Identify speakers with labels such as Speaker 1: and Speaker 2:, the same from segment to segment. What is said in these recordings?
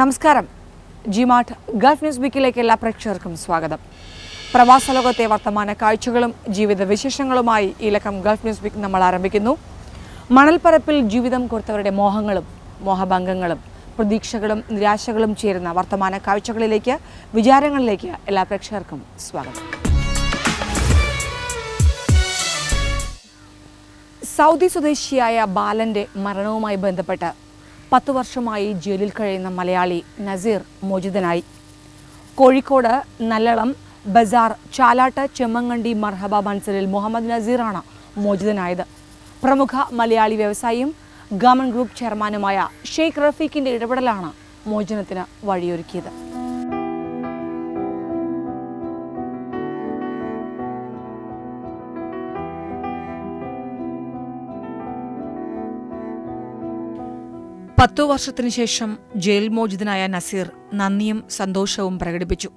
Speaker 1: നമസ്കാരം. ജിമാട്ട് Gulf news വീക്കിലേക്ക് എല്ലാ പ്രേക്ഷകർക്കും സ്വാഗതം. പ്രവാസ ലോകത്തെ വർത്തമാന കാഴ്ചകളും ജീവിത വിശേഷങ്ങളുമായി ഈ ലക്കം ഗൾഫ് ന്യൂസ് വീക്ക് നമ്മൾ ആരംഭിക്കുന്നു. മണൽപ്പരപ്പിൽ ജീവിതം കൊടുത്തവരുടെ മോഹങ്ങളും മോഹഭംഗങ്ങളും പ്രതീക്ഷകളും നിരാശകളും ചേരുന്ന വർത്തമാന കാഴ്ചകളിലേക്ക് വിചാരങ്ങളിലേക്ക് എല്ലാ പ്രേക്ഷകർക്കും സ്വാഗതം. സൗദി സ്വദേശിയായ ബാലന്റെ മരണവുമായി ബന്ധപ്പെട്ട് പത്ത് വർഷമായി ജയിലിൽ കഴിയുന്ന മലയാളി നസീർ മോചിതനായി. കോഴിക്കോട് നല്ലളം ബസാർ ചാലാട്ട് ചെമ്മങ്ങണ്ടി മർഹബ മൻസലിൽ മുഹമ്മദ് നസീറാണ് മോചിതനായത്. പ്രമുഖ മലയാളി വ്യവസായിയും ഗവൺമെന്റ് ഗ്രൂപ്പ് ചെയർമാനുമായ ഷെയ്ഖ് റഫീഖിന്റെ ഇടപെടലാണ് മോചനത്തിന് വഴിയൊരുക്കിയത്. പത്തു വർഷത്തിനു ശേഷം ജയിൽ മോചിതനായ നസീർ നന്ദിയും സന്തോഷവും പ്രകടിപ്പിച്ചു.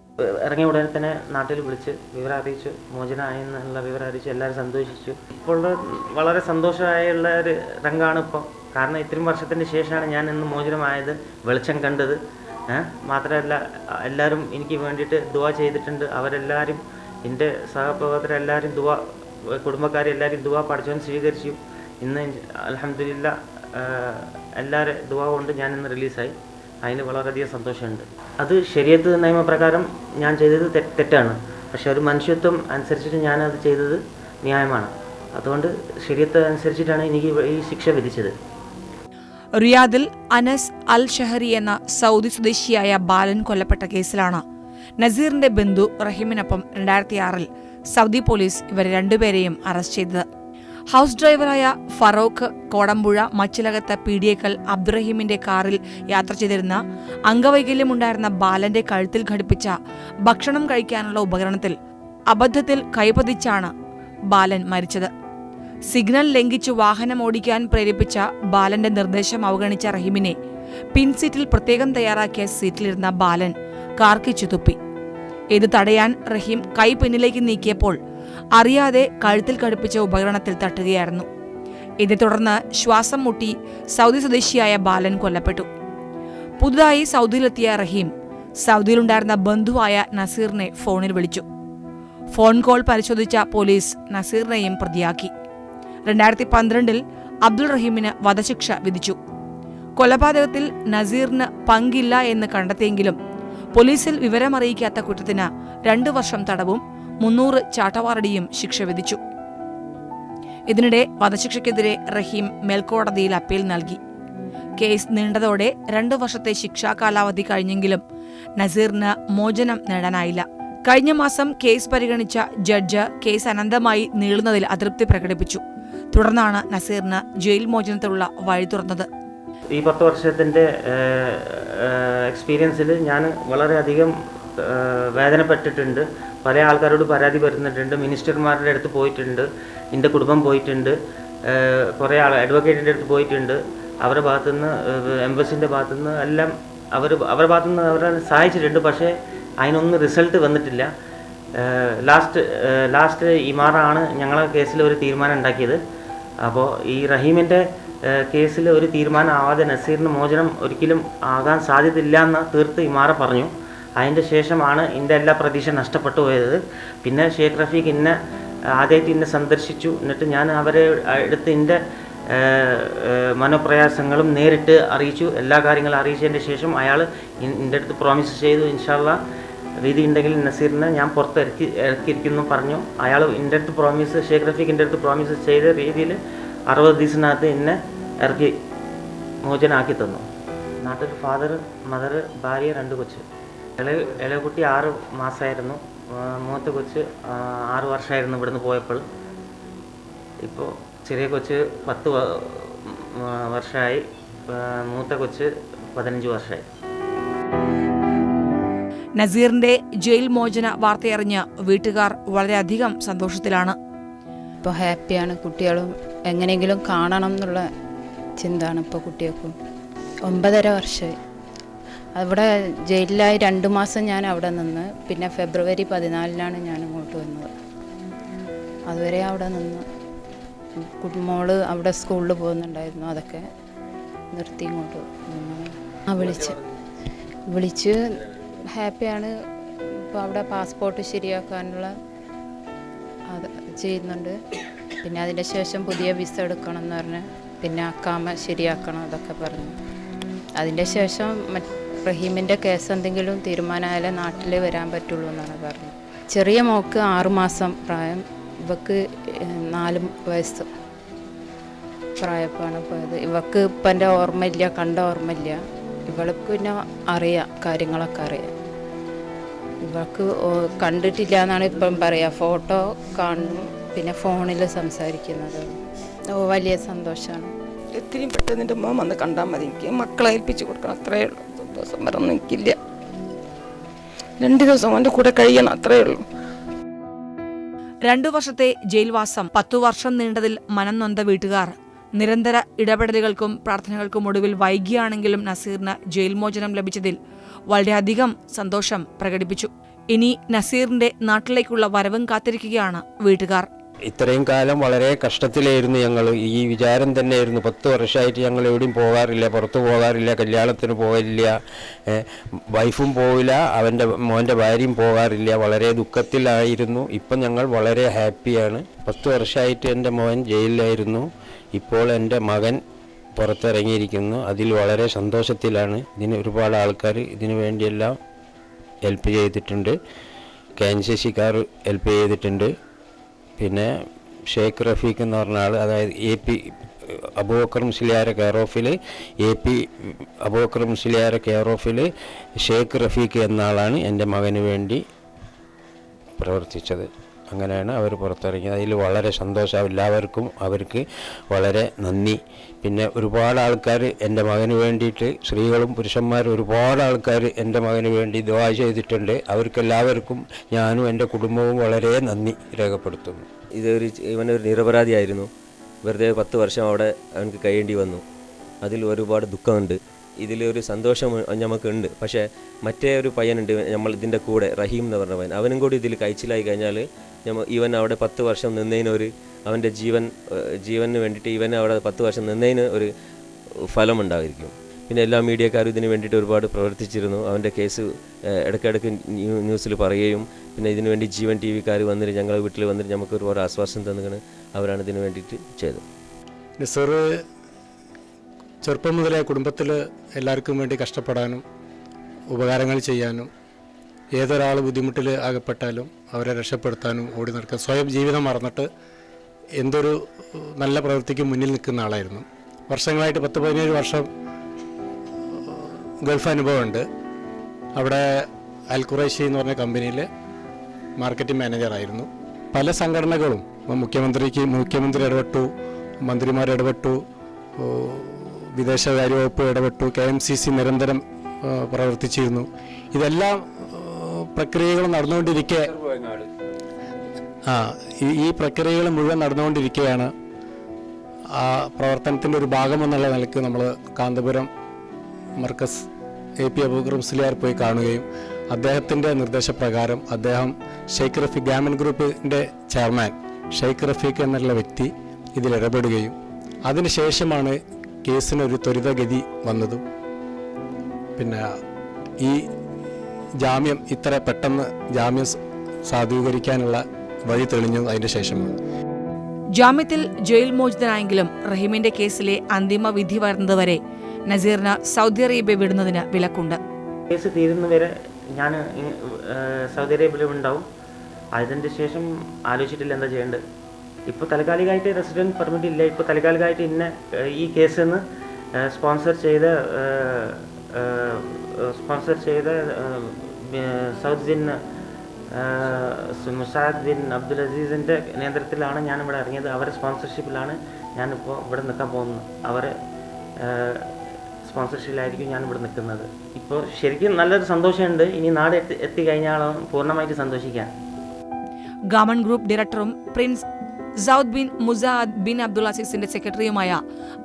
Speaker 2: ഇറങ്ങിയ ഉടനെ തന്നെ നാട്ടിൽ വിളിച്ച് വിവരം അറിയിച്ചു മോചനായെന്നുള്ള വിവരം അറിയിച്ചു എല്ലാവരും സന്തോഷിച്ചു. ഇപ്പോൾ വളരെ സന്തോഷമായുള്ള ഒരു രംഗമാണ് ഇപ്പോൾ. കാരണം ഇത്രയും വർഷത്തിന് ശേഷമാണ് ഞാൻ ഇന്ന് മോചനമായത് വെളിച്ചം കണ്ടത്? മാത്രമല്ല എല്ലാവരും എനിക്ക് വേണ്ടിയിട്ട് ദുവ ചെയ്തിട്ടുണ്ട്. അവരെല്ലാവരും എന്റെ സഹപ്രവർത്തകരെല്ലാവരും ദുവ കുടുംബക്കാരെല്ലാവരും ദുവ പഠിച്ചവൻ സ്വീകരിച്ചു. ഇന്ന് അലഹമില്ല എല്ലാവരും ദുവാ കൊണ്ട് ഞാൻ ഇന്ന് റിലീസായി അതിന് വളരെയധികം സന്തോഷമുണ്ട്. അത് ശരിയത്ത് നിയമപ്രകാരം ഞാൻ ചെയ്തത് തെറ്റാണ്. പക്ഷെ ഒരു മനുഷ്യത്വം അനുസരിച്ചിട്ട് ഞാനത് ചെയ്തത് ന്യായമാണ്. അതുകൊണ്ട് ശരിയത്ത് അനുസരിച്ചിട്ടാണ് എനിക്ക് ഈ ശിക്ഷ വിധിച്ചത്.
Speaker 1: റിയാദിൽ അനസ് അൽ ഷഹരി എന്ന സൗദി സ്വദേശിയായ ബാലൻ കൊല്ലപ്പെട്ട കേസിലാണ്. നസീറിന്റെ ബന്ധു റഹീമിനൊപ്പം രണ്ടായിരത്തി ആറിൽ സൗദി പോലീസ് ഇവരെ രണ്ടുപേരെയും അറസ്റ്റ് ചെയ്തത്. ഹൗസ് ഡ്രൈവറായ ഫറോക്ക് കോടമ്പുഴ മച്ചിലകത്ത് പി ഡി എക്കൽ അബ്ദുറഹീമിന്റെ കാറിൽ യാത്ര ചെയ്തിരുന്ന അംഗവൈകല്യമുണ്ടായിരുന്ന ബാലന്റെ കഴുത്തിൽ ഘടിപ്പിച്ച ഭക്ഷണം കഴിക്കാനുള്ള ഉപകരണത്തിൽ അബദ്ധത്തിൽ കൈപതിച്ചാണ് ബാലൻ മരിച്ചത്. സിഗ്നൽ ലംഘിച്ചു വാഹനം ഓടിക്കാൻ പ്രേരിപ്പിച്ച ബാലന്റെ നിർദ്ദേശം അവഗണിച്ച റഹീമിനെ പിൻസീറ്റിൽ പ്രത്യേകം തയ്യാറാക്കിയ സീറ്റിലിരുന്ന ബാലൻ കാർക്കിച്ചു തുപ്പി. ഇത് തടയാൻ റഹീം കൈ പിന്നിലേക്ക് നീക്കിയപ്പോൾ അറിയാതെ കഴുത്തിൽ കടുപ്പിച്ച ഉപകരണത്തിൽ തട്ടുകയായിരുന്നു. ഇതേ തുടർന്ന് ശ്വാസം മുട്ടി സൗദി സ്വദേശിയായ ബാലൻ കൊല്ലപ്പെട്ടു. പുതുതായി സൗദിയിലെത്തിയ റഹീം സൗദിയിലുണ്ടായിരുന്ന ബന്ധുവായ നസീറിനെ ഫോണിൽ വിളിച്ചു. ഫോൺ കോൾ പരിശോധിച്ച പോലീസ് നസീറിനെയും പ്രതിയാക്കി. രണ്ടായിരത്തി പന്ത്രണ്ടിൽ അബ്ദുൾ റഹീമിന് വധശിക്ഷ വിധിച്ചു. കൊലപാതകത്തിൽ നസീറിന് പങ്കില്ല എന്ന് കണ്ടെത്തിയെങ്കിലും പോലീസിൽ വിവരമറിയിക്കാത്ത കുറ്റത്തിന് രണ്ടു വർഷം തടവും മുന്നൂറ് ചാട്ടവാറടിയും ശിക്ഷ വിധിച്ചു. ഇതിനിടെ വധശിക്ഷയ്ക്കെതിരെ റഹീം മേൽക്കോടതിയിൽ അപ്പീൽ നൽകി. കേസ് നീണ്ടതോടെ രണ്ടു വർഷത്തെ ശിക്ഷാ കാലാവധി കഴിഞ്ഞെങ്കിലും നസീറിന് മോചനം നേടാനായില്ല. കഴിഞ്ഞ മാസം കേസ് പരിഗണിച്ച ജഡ്ജ് കേസ് അനന്തമായി നീളുന്നതിൽ അതൃപ്തി പ്രകടിപ്പിച്ചു. തുടർന്നാണ് നസീറിന് ജയിൽ മോചനത്തിലുള്ള വഴി തുറന്നത്.
Speaker 2: ഈ പത്ത് വർഷത്തിന്റെ എക്സ്പീരിയൻസിൽ ഞാൻ വളരെയധികം വേദനപ്പെട്ടിട്ടുണ്ട്. പല ആൾക്കാരോട് പരാതി വരുന്നിട്ടുണ്ട് മിനിസ്റ്റർമാരുടെ അടുത്ത് പോയിട്ടുണ്ട്. എന്റെ കുടുംബം പോയിട്ടുണ്ട്. കുറേ ആൾ അഡ്വക്കേറ്റിന്റെ അടുത്ത് പോയിട്ടുണ്ട്. അവരുടെ ഭാഗത്തുനിന്ന് എംബസിന്റെ ഭാഗത്തുനിന്ന് എല്ലാം അവർ അവരുടെ ഭാഗത്തുനിന്ന് അവരെ സഹായിച്ചിട്ടുണ്ട്. പക്ഷേ അതിനൊന്നും റിസൾട്ട് വന്നിട്ടില്ല. ലാസ്റ്റ് ലാസ്റ്റ് ഇമാറാണ് ഞങ്ങളെ കേസിൽ ഒരു തീരുമാനം ഉണ്ടാക്കിയത്. അപ്പോൾ ഈ റഹീമിന്റെ കേസിൽ ഒരു തീരുമാനം ആവാതെ നസീറിന് മോചനം ഒരിക്കലും ആകാൻ സാധ്യതയില്ല എന്ന് തീർത്ത് ഇമാറ പറഞ്ഞു. അതിന്റെ ശേഷമാണ് എന്റെ എല്ലാ പ്രതീക്ഷ നഷ്ടപ്പെട്ടു പോയത്. പിന്നെ ഷേഖ് റഫീഖ് ഇന്ന ആദ്യമായിട്ട് ഇന്നെ സന്ദർശിച്ചു. എന്നിട്ട് ഞാൻ അവരെ അടുത്ത് എന്റെ മനോപ്രയാസങ്ങളും നേരിട്ട് അറിയിച്ചു. എല്ലാ കാര്യങ്ങളും അറിയിച്ചതിന്റെ ശേഷം അയാൾ എന്റെ അടുത്ത് പ്രോമിസ് ചെയ്തു ഇൻഷാല്ല രീതി ഉണ്ടെങ്കിൽ നസീറിനെ ഞാൻ പുറത്ത് ഇറക്കി ഇറക്കിയിരിക്കുന്നു പറഞ്ഞു. അയാൾ എന്റെ അടുത്ത് പ്രോമിസ് ഷേഖ് റഫീഖ് എന്റെ അടുത്ത് പ്രോമിസ് ചെയ്ത രീതിയിൽ അറുപത് ദിവസത്തിനകത്ത് എന്നെ ഇറക്കി മോചനാക്കി തന്നു. നാട്ടിൽ ഫാദർ മദർ ഭാര്യ രണ്ട് കൊച്ച്. ഇളയ ഇളയ കുട്ടി ആറ് മാസമായിരുന്നു മൂത്ത കൊച്ച് ആറ് വർഷമായിരുന്നു ഇവിടുന്ന് പോയപ്പോൾ. ഇപ്പോൾ ചെറിയ കൊച്ച് പത്ത് വർഷമായി മൂത്ത കൊച്ച് പതിനഞ്ച് വർഷമായി
Speaker 1: നസീറിന്റെ ജയിൽ മോചന വാർത്തയറിഞ്ഞ് വീട്ടുകാർ വളരെയധികം സന്തോഷത്തിലാണ്.
Speaker 3: ഇപ്പോൾ ഹാപ്പിയാണ്. കുട്ടികളും എങ്ങനെയെങ്കിലും കാണണം എന്നുള്ള ചിന്തയാണ് ഇപ്പോൾ കുട്ടികൾക്കും. ഒമ്പതര വർഷമായി അവിടെ ജയിലിലായി രണ്ട് മാസം ഞാൻ അവിടെ നിന്ന് പിന്നെ ഫെബ്രുവരി പതിനാലിനാണ് ഞാൻ ഇങ്ങോട്ട് വന്നത്. അതുവരെ അവിടെ നിന്ന് മോൾ അവിടെ സ്കൂളിൽ പോകുന്നുണ്ടായിരുന്നു അതൊക്കെ നിർത്തി ഇങ്ങോട്ട് ആ വിളിച്ച് വിളിച്ച് ഹാപ്പിയാണ്. ഇപ്പോൾ അവിടെ പാസ്പോർട്ട് ശരിയാക്കാനുള്ള അത് ചെയ്യുന്നുണ്ട്. പിന്നെ അതിന്റെ ശേഷം പുതിയ വിസ എടുക്കണം എന്ന് പറഞ്ഞ് പിന്നെ അക്കാമ ശരിയാക്കണം അതൊക്കെ പറഞ്ഞു. അതിന്റെ ശേഷം മറ്റ് റഹീമിന്റെ കേസ് എന്തെങ്കിലും തീരുമാനമായാലേ നാട്ടിൽ വരാൻ പറ്റുള്ളൂ എന്നാണ് പറഞ്ഞത്. ചെറിയ മോക്ക് ആറുമാസം പ്രായം ഇവക്ക് നാല് വയസ്സ് പ്രായപ്പാണ് പോയത്. ഇവക്ക് ഇപ്പം എന്റെ ഓർമ്മയില്ല കണ്ട ഓർമ്മയില്ല. ഇവൾക്ക് പിന്നെ അറിയാം കാര്യങ്ങളൊക്കെ അറിയാം. ഇവൾക്ക് കണ്ടിട്ടില്ല എന്നാണ് ഇപ്പം പറയുക ഫോട്ടോ കാണും പിന്നെ ഫോണിൽ സംസാരിക്കുന്നത്. ഓ വലിയ സന്തോഷമാണ്
Speaker 4: എത്രയും പെട്ടെന്ന് എന്റെ മോൻ വന്ന് കണ്ടാൽ മതി. എനിക്ക് മക്കളെ ഏൽപ്പിച്ച് കൊടുക്കണം അത്രയേ ഉള്ളൂ. സന്തോഷം വരെ നിൽക്കില്ല രണ്ട് ദിവസം അവന്റെ കൂടെ കഴിയണം അത്രേ ഉള്ളൂ.
Speaker 1: രണ്ടു വർഷത്തെ ജയിൽവാസം പത്തു വർഷം നീണ്ടതിൽ മനം നൊന്ത വീട്ടുകാർ. നിരന്തര ഇടപെടലുകൾക്കും പ്രാർത്ഥനകൾക്കും ഒടുവിൽ വൈകിയാണെങ്കിലും നസീറിന് ജയിൽ മോചനം ലഭിച്ചതിൽ വളരെയധികം സന്തോഷം പ്രകടിപ്പിച്ചു. ഇനി നസീറിന്റെ നാട്ടിലേക്കുള്ള വരവും കാത്തിരിക്കുകയാണ് വീട്ടുകാർ.
Speaker 5: ഇത്രയും കാലം വളരെ കഷ്ടത്തിലായിരുന്നു ഞങ്ങൾ ഈ വിചാരം തന്നെയായിരുന്നു. പത്ത് വർഷമായിട്ട് ഞങ്ങൾ എവിടെയും പോകാറില്ല പുറത്ത് പോകാറില്ല കല്യാണത്തിന് പോകില്ല വൈഫും പോവില്ല അവന്റെ മോന്റെ ഭാര്യയും പോകാറില്ല. വളരെ ദുഃഖത്തിലായിരുന്നു. ഇപ്പം ഞങ്ങൾ വളരെ ഹാപ്പിയാണ്. പത്ത് വർഷമായിട്ട് എന്റെ മോൻ ജയിലിലായിരുന്നു. ഇപ്പോൾ എന്റെ മകൻ പുറത്തിറങ്ങിയിരിക്കുന്നു. അതിൽ വളരെ സന്തോഷത്തിലാണ്. ഇതിന് ഒരുപാട് ആൾക്കാർ ഇതിനു വേണ്ടിയെല്ലാം ഹെൽപ്പ് ചെയ്തിട്ടുണ്ട്. കെ എൻ ഹെൽപ്പ് ചെയ്തിട്ടുണ്ട്. പിന്നെ ഷെയ്ഖ് റഫീഖ് എന്ന് പറഞ്ഞ ആൾ അതായത് എ പി അബൂബക്കർ മുസ്ലിയാരെ കെയർ ഓഫിൽ എ പി അബൂബക്കർ മുസ്ലിയാരെ കെയർ ഓഫിൽ ഷേഖ് റഫീഖ് എന്ന ആളാണ് എന്റെ മകന് വേണ്ടി പ്രവർത്തിച്ചത്. അങ്ങനെയാണ് അവർ പുറത്തിറങ്ങിയത്. അതിൽ വളരെ സന്തോഷം. എല്ലാവർക്കും അവർക്ക് വളരെ നന്ദി. പിന്നെ ഒരുപാട് ആൾക്കാർ എന്റെ മകന് വേണ്ടിയിട്ട് സ്ത്രീകളും പുരുഷന്മാരും ഒരുപാട് ആൾക്കാർ എന്റെ മകന് വേണ്ടി ദുആ ചെയ്തിട്ടുണ്ട്. അവർക്കെല്ലാവർക്കും ഞാനും എന്റെ കുടുംബവും വളരെ നന്ദി രേഖപ്പെടുത്തുന്നു.
Speaker 6: ഇതൊരു ഇവനൊരു നിരപരാധിയായിരുന്നു. വെറുതെ പത്ത് വർഷം അവിടെ അവനക്ക് കഴിയേണ്ടി വന്നു. അതിൽ ഒരുപാട് ദുഃഖമുണ്ട്. ഇതിലൊരു സന്തോഷം നമുക്കുണ്ട് പക്ഷേ മറ്റേ ഒരു പയ്യനുണ്ട് നമ്മൾ ഇതിന്റെ കൂടെ റഹീം എന്ന് പറഞ്ഞ പയ്യൻ. അവനും കൂടി ഇതിൽ കഴിച്ചിലായി കഴിഞ്ഞാൽ ഇവൻ അവിടെ പത്ത് വർഷം നിന്നതിനൊരു അവന്റെ ജീവൻ ജീവന് വേണ്ടിയിട്ട് ഇവൻ അവിടെ പത്ത് വർഷം നിന്നതിന് ഒരു ഫലമുണ്ടായിരിക്കും. പിന്നെ എല്ലാ മീഡിയക്കാരും ഇതിന് വേണ്ടിയിട്ട് ഒരുപാട് പ്രവർത്തിച്ചിരുന്നു. അവന്റെ കേസ് ഇടയ്ക്കിടയ്ക്ക് ന്യൂ- ന്യൂസിൽ പറയുകയും പിന്നെ ഇതിനു വേണ്ടി ജീവൻ ടി വിക്കാർ വന്നിട്ട് ഞങ്ങളുടെ വീട്ടിൽ വന്നിട്ട് നമുക്ക് ഒരുപാട് ആശ്വാസം തന്നിങ്ങനെ അവരാണ് ഇതിനു വേണ്ടിയിട്ട് ചെയ്തത്.
Speaker 7: നിസാറ് ചെറുപ്പം മുതലേ കുടുംബത്തിൽ എല്ലാവർക്കും വേണ്ടി കഷ്ടപ്പെടാനും ഉപകാരങ്ങൾ ചെയ്യാനും ഏതൊരാൾ ബുദ്ധിമുട്ടിൽ അകപ്പെട്ടാലും അവരെ രക്ഷപ്പെടുത്താനും ഓടി നടക്കാൻ സ്വയം ജീവിതം മറന്നിട്ട് എന്തൊരു നല്ല പ്രവൃത്തിക്ക് മുന്നിൽ നിൽക്കുന്ന ആളായിരുന്നു. വർഷങ്ങളായിട്ട് പത്ത് പതിനേഴ് വർഷം ഗൾഫ് അനുഭവമുണ്ട്. അവിടെ അൽ ഖുറൈഷി എന്ന് പറഞ്ഞ കമ്പനിയിൽ മാർക്കറ്റിംഗ് മാനേജറായിരുന്നു പല സംഘടനകളും മുഖ്യമന്ത്രിക്ക് മുഖ്യമന്ത്രി ഇടപെട്ടു മന്ത്രിമാർ ഇടപെട്ടു വിദേശകാര്യ വകുപ്പ് ഇടപെട്ടു കെ എം സി സി നിരന്തരം പ്രവർത്തിച്ചിരുന്നു. ഇതെല്ലാം ആ, പ്രക്രിയകളും നടന്നുകൊണ്ടിരിക്കെ ആ ഈ- പ്രക്രിയകൾ മുഴുവൻ നടന്നുകൊണ്ടിരിക്കുകയാണ് ആ പ്രവർത്തനത്തിന്റെ ഒരു ഭാഗമെന്നുള്ള നിലയ്ക്ക് നമ്മൾ കാന്തപുരം മർക്കസ് എ പി മുസ്ലിയാർ പോയി കാണുകയും അദ്ദേഹത്തിന്റെ നിർദ്ദേശപ്രകാരം അദ്ദേഹം ഷെയ്ഖ് റഫീഖ് ഗ്യാമൻ ഗ്രൂപ്പിന്റെ ചെയർമാൻ ഷെയ്ഖ് റഫീഖ് എന്നുള്ള വ്യക്തി ഇതിൽ ഇടപെടുകയും അതിനുശേഷമാണ് കേസിനൊരു ത്വരിതഗതി വന്നതും. പിന്നെ ഈ ജാമ്യം ഇത്ര പെട്ടെന്ന് ജാമ്യം സാധൂകരിക്കാനുള്ള വഴി തെളിഞ്ഞു അതിന്റെ ശേഷമാണ്.
Speaker 1: ജാമ്യത്തിൽ ജയിൽ മോചിതനായെങ്കിലും റഹീമിന്റെ കേസിലെ അന്തിമ വിധി വരുന്നതുവരെ നസീറിന് സൗദി അറേബ്യ വിടുന്നതിന് വിലക്കുണ്ട്.
Speaker 2: കേസ് തീരുന്നവരെ ഞാൻ സൗദി അറേബ്യയിൽ ഉണ്ടാവും. അതിന്റെ ശേഷം ആലോചിച്ചിട്ടില്ല എന്താ ചെയ്യേണ്ടത്. ഇപ്പോൾ തൽക്കാലികമായിട്ട് റെസിഡന്റ് പെർമിറ്റ് ഇല്ല. ഇപ്പോൾ തൽക്കാലികമായിട്ട് ഇന്ന ഈ കേസിൽ നിന്ന് സ്പോൺസർ ചെയ്ത സ്പോൺസർ ചെയ്ത Saud bin Musaad bin Abdul അസീസിന്റെ നേതൃത്വത്തിലാണ് ഞാൻ ഇവിടെ ഇറങ്ങിയത്. അവരെ സ്പോൺസർഷിപ്പിലാണ് ഞാനിപ്പോൾ ഇവിടെ നിൽക്കാൻ പോകുന്നത്. അവരെ സ്പോൺസർഷിപ്പിലായിരിക്കും ഞാൻ ഇവിടെ നിൽക്കുന്നത്. ഇപ്പോൾ ശരിക്കും നല്ലൊരു സന്തോഷമുണ്ട്. ഇനി നാട് എത്തി എത്തിക്കഴിഞ്ഞാൽ പൂർണമായിട്ട് സന്തോഷിക്കാം.
Speaker 1: ഗവൺ ഗ്രൂപ്പ് ഡയറക്ടറും Prince Saud bin Musaad bin Abdul അസീസിന്റെ സെക്രട്ടറിയുമായ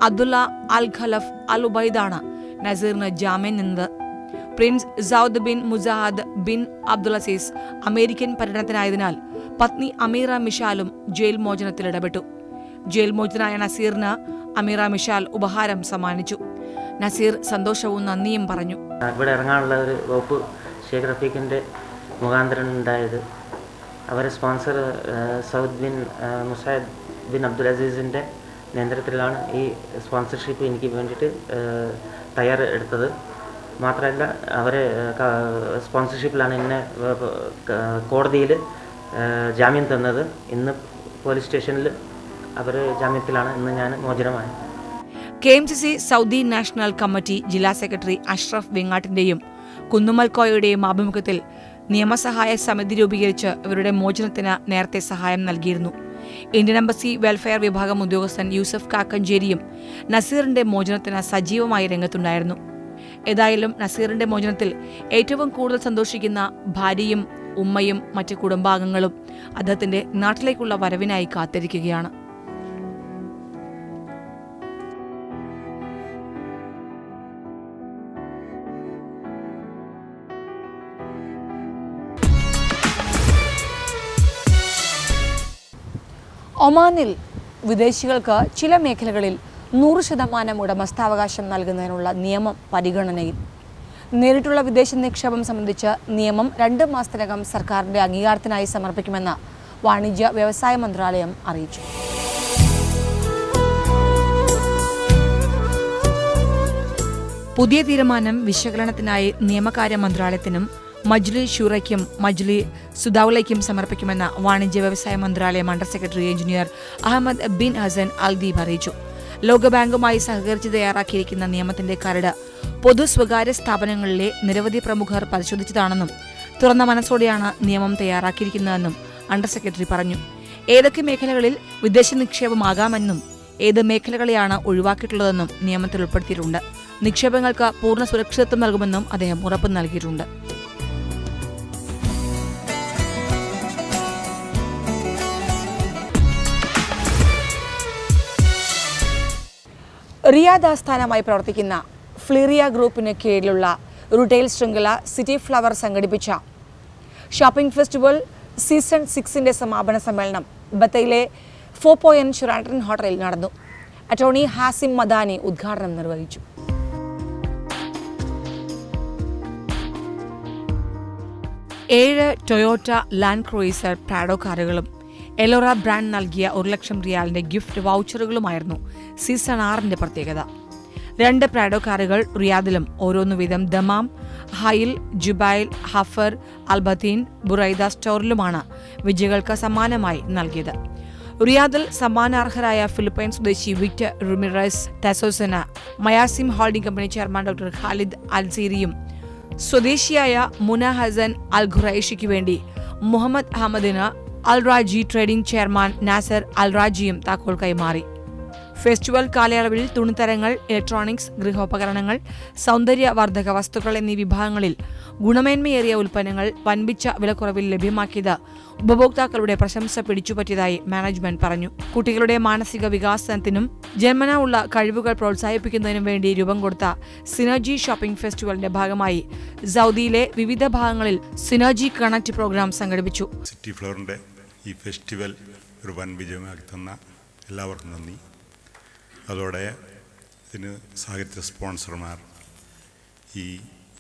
Speaker 1: അബ്ദുള്ള അൽ ഖലഫ് അൽ ഉബൈദാണ് നസീറിന് ജാമ്യം നിന്നത്. Prince Saud bin Musaad bin Abdulaziz American പര്യടനത്തിനായതിനാൽ പത്നി അമീറ മിഷാലും ജയിൽ മോചനത്തിൽ ഇടപെട്ടു. ജയിൽ മോചനായ നസീറിന് അമീറ മിഷാൽ ഉപഹാരം സമ്മാനിച്ചു. നസീർ സന്തോഷവും നന്ദിയും പറഞ്ഞു.
Speaker 2: ഇവിടെ ഇറങ്ങാനുള്ള ഒരു വകുപ്പ് ഷേഖ് റഫീഖിന്റെ മുഖാന്തരം ഉണ്ടായത്. അവരെ sponsor Saud bin Musaad bin Abdul അസീസിന്റെ നേതൃത്വത്തിലാണ് ഈ സ്പോൺസർഷിപ്പ് എനിക്ക് വേണ്ടിയിട്ട് തയ്യാറെടുത്തത്. മാത്രമല്ല അവർ സ്പോൺസർഷിപ്പിലാണ് എന്നെ കോടതിയിൽ ജാമ്യം തന്നത്. ഇന്ന് പോലീസ് സ്റ്റേഷനിൽ അവർ ജാമ്യത്തിലാണ് ഇന്ന് ഞാൻ മോചനമായത്
Speaker 1: K M C C Saudi national committee ജില്ലാ സെക്രട്ടറി അഷ്റഫ് വെങ്ങാട്ടിന്റെയും കുന്നുമൽക്കോയയുടെയും ആഭിമുഖ്യത്തിൽ നിയമസഹായ സമിതി രൂപീകരിച്ച് ഇവരുടെ മോചനത്തിന് നേരത്തെ സഹായം നൽകിയിരുന്നു. ഇന്ത്യൻ എംബസി വെൽഫെയർ വിഭാഗം ഉദ്യോഗസ്ഥൻ യൂസഫ് കാക്കഞ്ചേരിയും നസീറിന്റെ മോചനത്തിന് സജീവമായി രംഗത്തുണ്ടായിരുന്നു. ഏതായാലും നസീറിന്റെ മോചനത്തിൽ ഏറ്റവും കൂടുതൽ സന്തോഷിക്കുന്ന ഭാര്യയും ഉമ്മയും മറ്റ് കുടുംബാംഗങ്ങളും അദ്ദേഹത്തിന്റെ നാട്ടിലേക്കുള്ള വരവിനായി കാത്തിരിക്കുകയാണ്. ഒമാനിൽ വിദേശികൾക്ക് ചില മേഖലകളിൽ നൂറ് ശതമാനം ഉടമസ്ഥാവകാശം നൽകുന്നതിനുള്ള നിയമം പരിഗണനയിൽ. നേരിട്ടുള്ള വിദേശ നിക്ഷേപം സംബന്ധിച്ച് നിയമം രണ്ട് മാസത്തിനകം സർക്കാരിന്റെ അംഗീകാരത്തിനായി സമർപ്പിക്കുമെന്ന് വാണിജ്യ വ്യവസായ മന്ത്രാലയം അറിയിച്ചു. പുതിയ തീരുമാനം വിശകലനത്തിനായി നിയമകാര്യ മന്ത്രാലയത്തിനും മജ്ലി ഷൂറയ്ക്കും മജ്ലി സുദൌലയ്ക്കും സമർപ്പിക്കുമെന്ന് വാണിജ്യ വ്യവസായ മന്ത്രാലയം under secretary engineer Ahmed bin Hasan Aldeeb അറിയിച്ചു. ലോകബാങ്കുമായി സഹകരിച്ച് തയ്യാറാക്കിയിരിക്കുന്ന നിയമത്തിന്റെ കരട് പൊതു സ്വകാര്യ സ്ഥാപനങ്ങളിലെ നിരവധി പ്രമുഖർ പരിശോധിച്ചതാണെന്നും തുറന്ന മനസ്സോടെയാണ് നിയമം തയ്യാറാക്കിയിരിക്കുന്നതെന്നും അണ്ടർ സെക്രട്ടറി പറഞ്ഞു. ഏതൊക്കെ മേഖലകളിൽ വിദേശ നിക്ഷേപമാകാമെന്നും ഏത് മേഖലകളെയാണ് ഒഴിവാക്കിയിട്ടുള്ളതെന്നും നിയമത്തിൽ ഉൾപ്പെടുത്തിയിട്ടുണ്ട്. നിക്ഷേപങ്ങൾക്ക് പൂർണ സുരക്ഷിതത്വം നൽകുമെന്നും അദ്ദേഹം ഉറപ്പ് നൽകിയിട്ടുണ്ട്. റിയാദ് ആസ്ഥാനമായി പ്രവർത്തിക്കുന്ന ഫ്ലിറിയ ഗ്രൂപ്പിന് കീഴിലുള്ള റിട്ടെയിൽ ശൃംഖല സിറ്റി ഫ്ലവർ സംഘടിപ്പിച്ച ഷോപ്പിംഗ് ഫെസ്റ്റിവൽ സീസൺ സിക്സിന്റെ സമാപന സമ്മേളനം ബത്തയിലെ ഫോ പോയിന്റ് ഷുറാട്ടൻ ഹോട്ടലിൽ നടന്നു. അറ്റോർണി ഹാസിം മദാനി ഉദ്ഘാടനം നിർവഹിച്ചു. ഏഴ് ടൊയോട്ട ലാൻഡ് ക്രൂയിസർ പ്രാഡോ കാറുകളും എലോറ ബ്രാൻഡ് നൽകിയ ഒരു ലക്ഷം റിയാലിന്റെ ഗിഫ്റ്റ് വൗച്ചറുകളുമായിരുന്നു സീസൺ ആറിന്റെ പ്രത്യേകത. രണ്ട് പ്രാഡോ കാറുകൾ റിയാദിലും ഓരോന്നു വീതം Dammam Hail Jubail Hafar al Batin Buraidah സ്റ്റോറിലുമാണ് വിജയികൾക്ക് സമ്മാനമായി നൽകിയത്. റിയാദിൽ സമ്മാനാർഹരായ ഫിലിപ്പൈൻ സ്വദേശി Victor Ramirez ടെസോസന Mayasim holding company chairman doctor Khalid അൽസീരിയും സ്വദേശിയായ മുന ഹസൻ അൽ ഖുറൈഷിക്ക് വേണ്ടി Muhammad അഹമ്മദിന് al Rajhi trading chairman Nasser അൽറാജിയും താക്കോൽ കൈമാറി ഫെസ്റ്റിവൽ കാലയളവിൽ തുണിത്തരങ്ങൾ ഇലക്ട്രോണിക്സ് ഗൃഹോപകരണങ്ങൾ സൗന്ദര്യവർദ്ധക വസ്തുക്കൾ എന്നീ വിഭാഗങ്ങളിൽ ഗുണമേന്മയേറിയ ഉൽപ്പന്നങ്ങൾ വൻപിച്ച വിലക്കുറവിൽ ലഭ്യമാക്കിയത് ഉപഭോക്താക്കളുടെ പ്രശംസ പിടിച്ചുപറ്റിയതായി മാനേജ്മെന്റ് പറഞ്ഞു. കുട്ടികളുടെ മാനസിക വികാസത്തിനും ജന്മന ഉള്ള കഴിവുകൾ പ്രോത്സാഹിപ്പിക്കുന്നതിനും വേണ്ടി രൂപം കൊടുത്ത സിനർജി ഷോപ്പിംഗ് ഫെസ്റ്റിവലിന്റെ ഭാഗമായി സൗദിയിലെ വിവിധ ഭാഗങ്ങളിൽ സിനർജി കണക്ട് പ്രോഗ്രാം സംഘടിപ്പിച്ചു.
Speaker 8: സിറ്റി ഫ്ലോറിന്റെ ഈ ഫെസ്റ്റിവൽ ഒരു വൻ വിജയമാക്കി തന്ന എല്ലാവർക്കും നന്ദി. അതോടെ ഇതിന് സാഹിത്യ സ്പോൺസർമാർ ഈ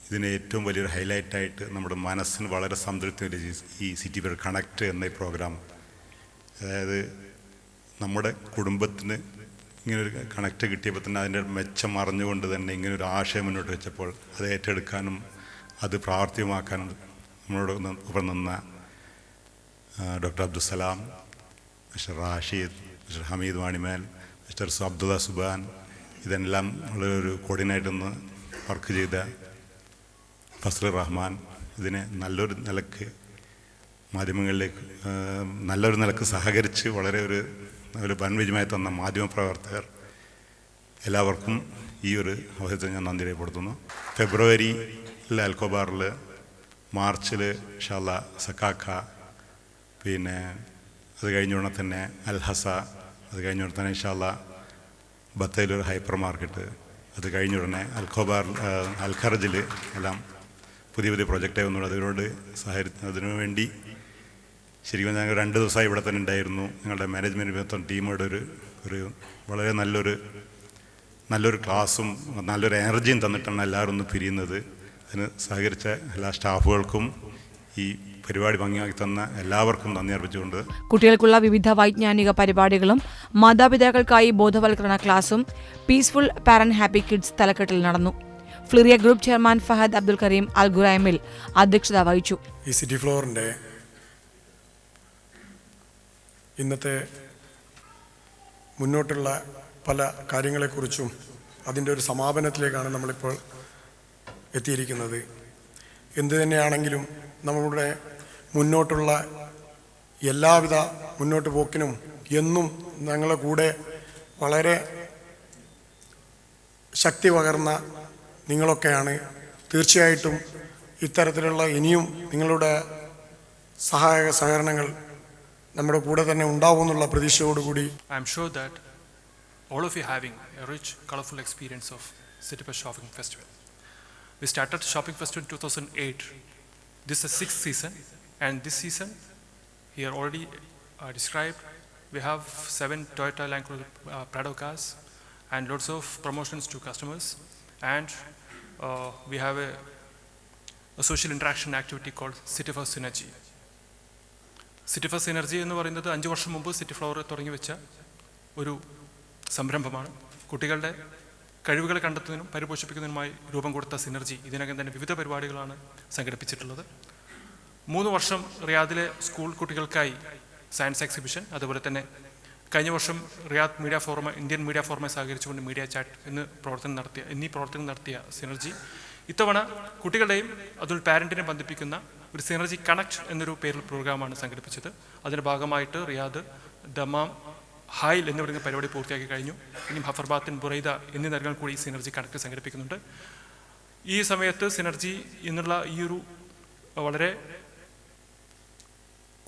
Speaker 8: ഇതിന് ഏറ്റവും വലിയൊരു ഹൈലൈറ്റായിട്ട് നമ്മുടെ മനസ്സിന് വളരെ സംതൃപ്തി ഈ സിറ്റി പേർ കണക്ട് എന്ന ഈ പ്രോഗ്രാം അതായത് നമ്മുടെ കുടുംബത്തിന് ഇങ്ങനൊരു കണക്ട് കിട്ടിയപ്പോൾ തന്നെ അതിന്റെ മെച്ചം അറിഞ്ഞുകൊണ്ട് തന്നെ ഇങ്ങനൊരു ആശയം മുന്നോട്ട് വെച്ചപ്പോൾ അത് ഏറ്റെടുക്കാനും അത് പ്രാവർത്തികമാക്കാനും നമ്മളോട് ഒപ്പം നിന്ന doctor Abdussalam mister Rasheed mister Hameed Vanimel mister സബ്ദുല സുബാൻ ഇതെല്ലാം ഉള്ള ഒരു കോർഡിനേറ്റർന്ന് വർക്ക് ചെയ്ത ഫസ്ലുർ റഹ്മാൻ. ഇതിനെ നല്ലൊരു നിലയ്ക്ക് മാധ്യമങ്ങളിലേക്ക് നല്ലൊരു നിലയ്ക്ക് സഹകരിച്ച് വളരെ ഒരു ഒരു വൻവിജയമായി തന്ന മാധ്യമപ്രവർത്തകർ എല്ലാവർക്കും ഈ ഒരു അവസരത്തിൽ ഞാൻ നന്ദി രേഖപ്പെടുത്തുന്നു. ഫെബ്രുവരിയിൽ അൽക്കോബാറിൽ മാർച്ചിൽ ഷാല സക്കാക്ക പിന്നെ അത് കഴിഞ്ഞ ഉടനെ തന്നെ അൽഹസ അത് കഴിഞ്ഞ ഉടനെ തന്നെ ഇൻഷാല്ല ബത്തയിലൊരു ഹൈപ്പർ മാർക്കറ്റ്. അത് കഴിഞ്ഞ ഉടനെ അൽഖോബാർ അൽഖറജിൽ എല്ലാം പുതിയ പുതിയ പ്രൊജക്റ്റായി വന്നു അതിനോട് സഹകരിക്കുന്നതിനു അതിനു വേണ്ടി ശരിക്കും ഞങ്ങൾ രണ്ട് ദിവസമായി ഇവിടെ തന്നെ ഉണ്ടായിരുന്നു. ഞങ്ങളുടെ മാനേജ്മെന്റ് മൊത്തം ടീമോടെ ഒരു ഒരു വളരെ നല്ലൊരു നല്ലൊരു ക്ലാസ്സും നല്ലൊരു എനർജിയും തന്നിട്ടാണ് എല്ലാവരും ഒന്ന് പിരിയുന്നത്. അതിന് സഹകരിച്ച എല്ലാ സ്റ്റാഫുകൾക്കും ഈ പരിപാടി ഭംഗിയാക്കി തന്ന എല്ലാവർക്കും നന്ദി അർപ്പിച്ചുകൊണ്ട്
Speaker 1: കുട്ടികൾക്കുള്ള വിവിധ വൈജ്ഞാനിക പരിപാടികളും മാതാപിതാക്കൾക്കായി ബോധവൽക്കരണ ക്ലാസും പീസ്ഫുൾ പാരന്റ് ഹാപ്പി കിഡ്സ് തലക്കെട്ടിൽ നടന്നു. ഫ്ലിറിയ group chairman Fahad Abdul Kareem Al ഗുറൈമിൽ അധ്യക്ഷത വഹിച്ചു.
Speaker 9: ഈ സിറ്റി ഫ്ലോറിന്റെ ഇന്നത്തെ മുന്നോട്ടുള്ള പല കാര്യങ്ങളെക്കുറിച്ചും അതിന്റെ ഒരു സമാപനത്തിലേക്കാണ് നമ്മളിപ്പോൾ എത്തിയിരിക്കുന്നത്. എന്തു തന്നെയാണെങ്കിലും നമ്മളുടെ മുന്നോട്ടുള്ള എല്ലാവിധ മുന്നോട്ട് പോക്കിനും എന്നും ഞങ്ങളെ കൂടെ വളരെ ശക്തി പകർന്ന നിങ്ങളൊക്കെയാണ്. തീർച്ചയായിട്ടും ഇത്തരത്തിലുള്ള ഇനിയും നിങ്ങളുടെ സഹായക സഹകരണങ്ങൾ നമ്മുടെ കൂടെ തന്നെ ഉണ്ടാവും എന്നുള്ള പ്രതീക്ഷയോടുകൂടി.
Speaker 10: I am sure that all of you having a rich colourful experience of city pes shopping festival we started shopping festival two thousand eight this a six season and this season, here already uh, described, we have seven Toyota Land Cruiser uh, Prado cars and lots of promotions to customers, and uh, we have a, a social interaction activity called City for Synergy. City first energy എന്ന് പറയുന്നത് അഞ്ച് വർഷം മുമ്പ് city flower തുടങ്ങി വെച്ച ഒരു സംരംഭമാണ് കുട്ടികളുടെ കഴിവുകൾ കണ്ടെത്തുന്നതിനും പരിപോഷിപ്പിക്കുന്നതിനുമായി രൂപം കൊടുത്ത സിനർജി ഇതിനകം തന്നെ വിവിധ പരിപാടികളാണ് സംഘടിപ്പിച്ചിട്ടുള്ളത് മൂന്ന് വർഷം റിയാദിലെ സ്കൂൾ കുട്ടികൾക്കായി സയൻസ് എക്സിബിഷൻ അതുപോലെ തന്നെ കഴിഞ്ഞ വർഷം Riyadh media forum Indian media ഫോറമായി സഹകരിച്ചുകൊണ്ട് മീഡിയ ചാറ്റ് എന്ന് പ്രവർത്തനം നടത്തിയ എന്നീ പ്രവർത്തനം നടത്തിയ സിനർജി. ഇത്തവണ കുട്ടികളുടെയും അതുപോലെ പാരന്റിനെ ബന്ധിപ്പിക്കുന്ന ഒരു സിനർജി കണക്ട് എന്നൊരു പേരിൽ പ്രോഗ്രാമാണ് സംഘടിപ്പിച്ചത്. അതിന്റെ ഭാഗമായിട്ട് റിയാദ് ദമാം ഹായിൽ എന്ന് പരിപാടി പൂർത്തിയാക്കി കഴിഞ്ഞു. ഇനി ഹഫർബാത്തിൻ ബുറൈദ എന്നീ നഗരങ്ങൾ കൂടി ഈ സിനർജി കണക്ട് സംഘടിപ്പിക്കുന്നുണ്ട്. ഈ സമയത്ത് സിനർജി എന്നുള്ള ഈ ഒരു വളരെ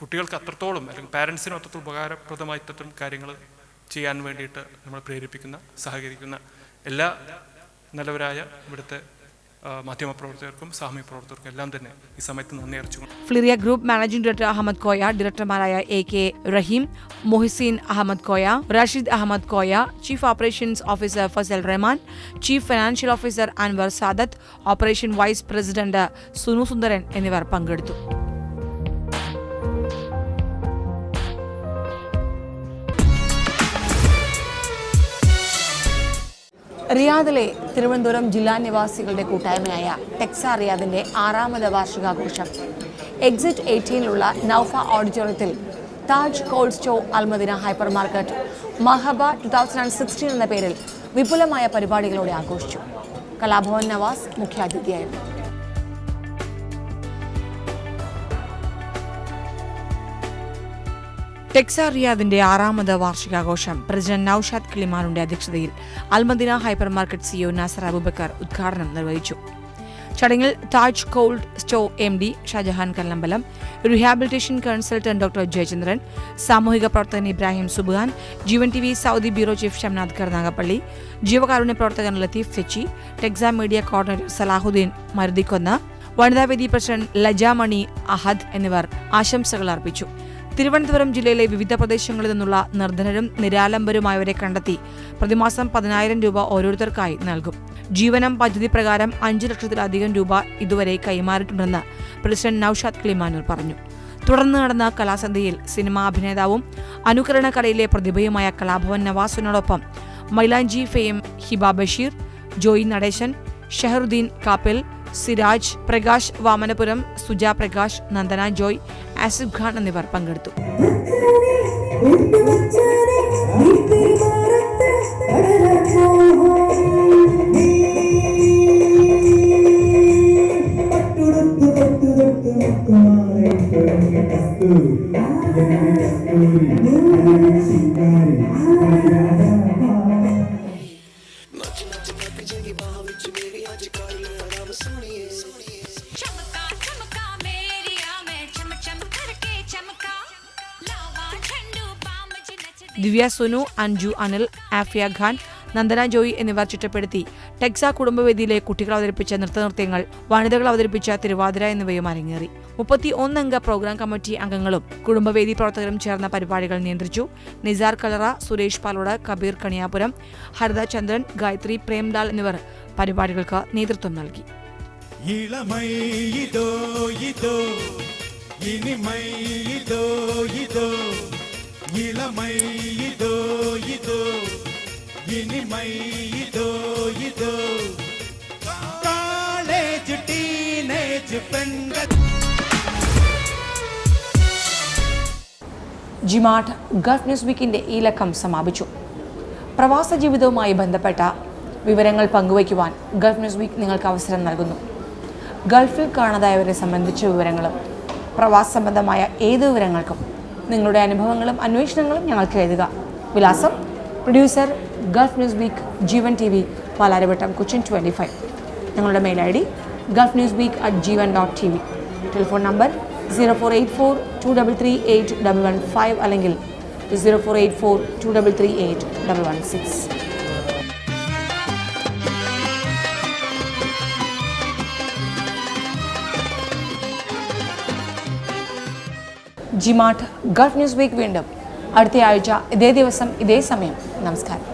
Speaker 10: കുട്ടികൾക്ക് അത്രത്തോളം അല്ലെങ്കിൽ പാരൻസിനും അത്രത്തോളം ഉപകാരപ്രദമായ ഇത്തരം കാര്യങ്ങൾ ചെയ്യാൻ വേണ്ടിയിട്ട് നമ്മൾ പ്രേരിപ്പിക്കുന്ന സഹകരിക്കുന്ന എല്ലാ നല്ലവരായ ഇവിടുത്തെ മാധ്യമപ്രവർത്തകർക്കും സാമൂഹ്യ പ്രവർത്തകർക്കും എല്ലാം തന്നെ ഈ സമയത്ത് നന്ദി അറിയിച്ചുകൊണ്ട്
Speaker 1: ഫ്ലിറിയ group managing director Ahmed Koya ഡയറക്ടർമാരായ A K Raheem Mohiseen Ahmed Koya Rasheed Ahmed Koya chief operations officer Fazal Rahman chief financial officer Anwar Sadath operation vice president Sunu Sundaran എന്നിവർ പങ്കെടുത്തു. റിയാദിലെ തിരുവനന്തപുരം ജില്ലാ നിവാസികളുടെ കൂട്ടായ്മയായ ടെക്സാ റിയാദിന്റെ ആറാമത് വാർഷികാഘോഷം. എക്സിറ്റ് എയ്റ്റീനിലുള്ള നൌഫ ഓഡിറ്റോറിയത്തിൽ Taj cold store Al Madina hyper market മഹബ two thousand and sixteen എന്ന പേരിൽ വിപുലമായ പരിപാടികളോടെ ആഘോഷിച്ചു. കലാഭവൻ നവാസ് മുഖ്യാതിഥിയായിരുന്നു. ടെക്സ റിയാദിന്റെ ആറാമത് വാർഷികാഘോഷം പ്രസിഡന്റ് നൌഷാദ് കിളിമാനുന്റെ അധ്യക്ഷതയിൽ Almadina hyper market CO Nasar Abubakar ഉദ്ഘാടനം നിർവഹിച്ചു. ചടങ്ങിൽ Taj cold store M D Shajahan Kallambalam rehabilitation consultant doctor Jayachandran സാമൂഹിക പ്രവർത്തകൻ Ibrahim Subhan Jeevan T V Saudi bureau chief Shamnath Karunagappally ജീവകാരുണ്യ പ്രവർത്തകൻ ലത്തീഫ് ഫെച്ചി ടെക്സാ മീഡിയ കോർഡിനേറ്റർ സലാഹുദ്ദീൻ മരുതിക്കൊന്ന് വനിതാവേദി പ്രസിഡന്റ് ലജാമണി അഹദ് എന്നിവർ ആശംസകൾ അർപ്പിച്ചു. തിരുവനന്തപുരം ജില്ലയിലെ വിവിധ പ്രദേശങ്ങളിൽ നിന്നുള്ള നിർധനരും നിരാലംബരുമായവരെ കണ്ടെത്തി പ്രതിമാസം പതിനായിരം രൂപ ഓരോരുത്തർക്കായി നൽകും. ജീവനം പദ്ധതി പ്രകാരം അഞ്ചു ലക്ഷത്തിലധികം രൂപ ഇതുവരെ കൈമാറിയിട്ടുണ്ടെന്ന് പ്രസിഡന്റ് നൌഷാദ് ക്ലിമാനൂർ പറഞ്ഞു. തുടർന്ന് നടന്ന കലാസന്ധ്യയിൽ സിനിമാ അഭിനേതാവും അനുകരണ കലയിലെ പ്രതിഭയുമായ കലാഭവൻ നവാസിനോടൊപ്പം മൈലാഞ്ചി ഫെയിം ഹിബ ബഷീർ ജോയി നടേശൻ ഷഹറുദ്ദീൻ കാപ്പിൽ സിരാജ് പ്രകാശ് വാമനപുരം സുജ പ്രകാശ് നന്ദന ജോയ് ആസിഫ് ഖാൻ എന്നിവർ പങ്കെടുത്തു
Speaker 11: Sony
Speaker 1: ദിവ്യ സുനു അഞ്ജു അനിൽ ആഫിയ ഖാൻ നന്ദന ജോയി എന്നിവർ ചിട്ടപ്പെടുത്തി. ടെക്സ കുടുംബവേദിയിലെ കുട്ടികൾ അവതരിപ്പിച്ച നൃത്തനൃത്യങ്ങൾ വനിതകൾ അവതരിപ്പിച്ച തിരുവാതിര എന്നിവയും അരങ്ങേറി. മുപ്പത്തി ഒന്നംഗ പ്രോഗ്രാം കമ്മിറ്റി അംഗങ്ങളും കുടുംബവേദി പ്രവർത്തകരും ചേർന്ന പരിപാടികൾ നിയന്ത്രിച്ചു. നിസാർ കലറ സുരേഷ് പാലോട് കബീർ കണിയാപുരം ഹരിത ചന്ദ്രൻ ഗായത്രി പ്രേംലാൽ എന്നിവർ പരിപാടികൾക്ക് നേതൃത്വം നൽകി.
Speaker 12: ഇളമൈ ഇതോ ഇതോ ഇനിമൈ ഇതോ ഇതോ. ഇളമൈ ഇതോ ഇതോ இனிமை ഇതോ ഇതോ. காலேஜ் டீனேஜ் பெண்கள்
Speaker 1: ജിമാട്ട് ഗൾഫ് ന്യൂസ് വീക്കിന്റെ ഈ ലക്കം സമാപിച്ചു. പ്രവാസ ജീവിതവുമായി ബന്ധപ്പെട്ട വിവരങ്ങൾ പങ്കുവയ്ക്കുവാൻ ഗൾഫ് ന്യൂസ് വീക്ക് നിങ്ങൾക്ക് അവസരം നൽകുന്നു. ഗൾഫിൽ കാണാതായവരെ സംബന്ധിച്ച വിവരങ്ങളും പ്രവാസ സംബന്ധമായ ഏത് വിവരങ്ങൾക്കും നിങ്ങളുടെ അനുഭവങ്ങളും അന്വേഷണങ്ങളും ഞങ്ങൾക്ക് എഴുതുക. വിലാസം producer Gulf news week Jeevan T V Palarivattom Cochin twenty five ഞങ്ങളുടെ mail I D Gulf news week at Jeevan dot T V telephone number zero four eight four two double three eight double one five അല്ലെങ്കിൽ zero four eight four two double three eight double one six ജിമാട്ട് Gulf news week വീണ്ടും. അടുത്തയാഴ്ച ഇതേ ദിവസം ഇതേ സമയം. നമസ്കാരം.